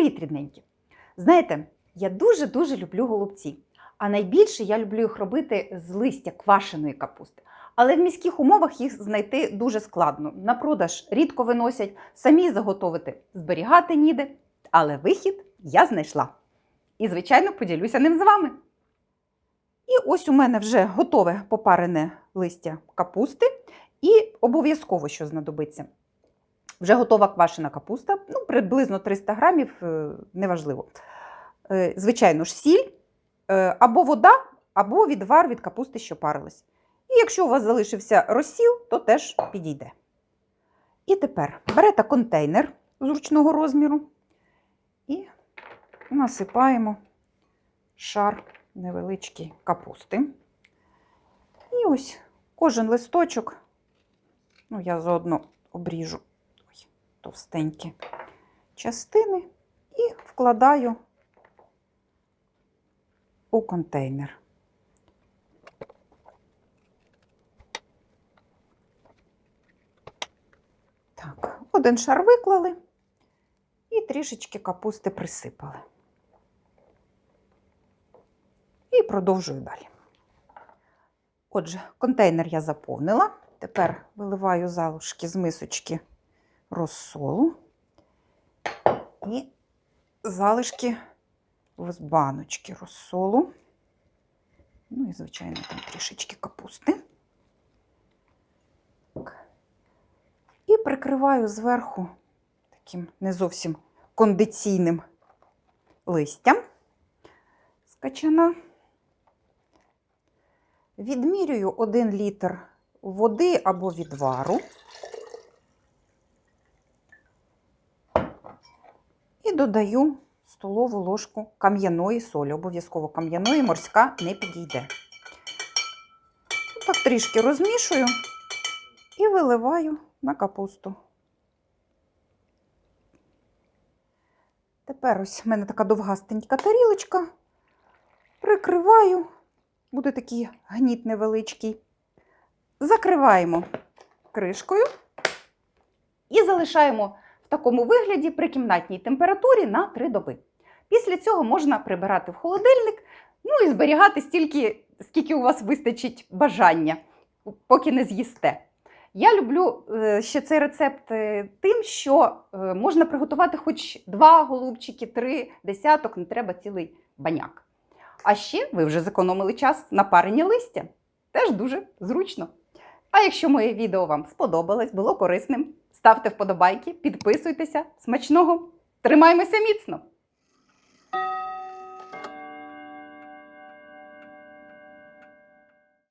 Привіт, рідненькі! Знаєте, я дуже-дуже люблю голубці. А найбільше я люблю їх робити з листя квашеної капусти. Але в міських умовах їх знайти дуже складно. На продаж рідко виносять, самі заготовити зберігати ніде. Але вихід я знайшла. І, звичайно, поділюся ним з вами. І ось у мене вже готове попарене листя капусти. І обов'язково, що знадобиться. Вже готова квашена капуста, ну, приблизно 300 грамів, е, неважливо. Е, Звичайно ж, сіль е, або вода, або відвар від капусти, що парилась. І якщо у вас залишився розсіл, то теж підійде. І тепер берете контейнер зручного розміру і насипаємо шар невеличкий капусти. І ось кожен листочок, ну, я заодно обріжу товстенькі частини і вкладаю у контейнер. Так, один шар виклали і трішечки капусти присипали. І продовжую далі. Отже, контейнер я заповнила. Тепер виливаю залишки з мисочки розсолу і залишки з баночки розсолу. Ну і, звичайно, там трішечки капусти. І прикриваю зверху таким не зовсім кондиційним листям з качана. Відмірюю 1 літр води або відвару. І додаю столову ложку кам'яної солі. Обов'язково кам'яної морська не підійде. Так трішки розмішую і виливаю на капусту. Тепер ось в мене така довгастенька тарілочка. Прикриваю, буде такий гніт невеличкий. Закриваємо кришкою і залишаємо такому вигляді при кімнатній температурі на 3 доби. Після цього можна прибирати в холодильник, ну і зберігати стільки, скільки у вас вистачить бажання, поки не з'їсте. Я люблю е, ще цей рецепт е, тим, що е, можна приготувати хоч два голубчики, три десяток, не треба цілий баняк. А ще ви вже зекономили час на парення листя. Теж дуже зручно. А якщо моє відео вам сподобалось, було корисним, ставте вподобайки, підписуйтеся. Смачного! Тримаймося міцно!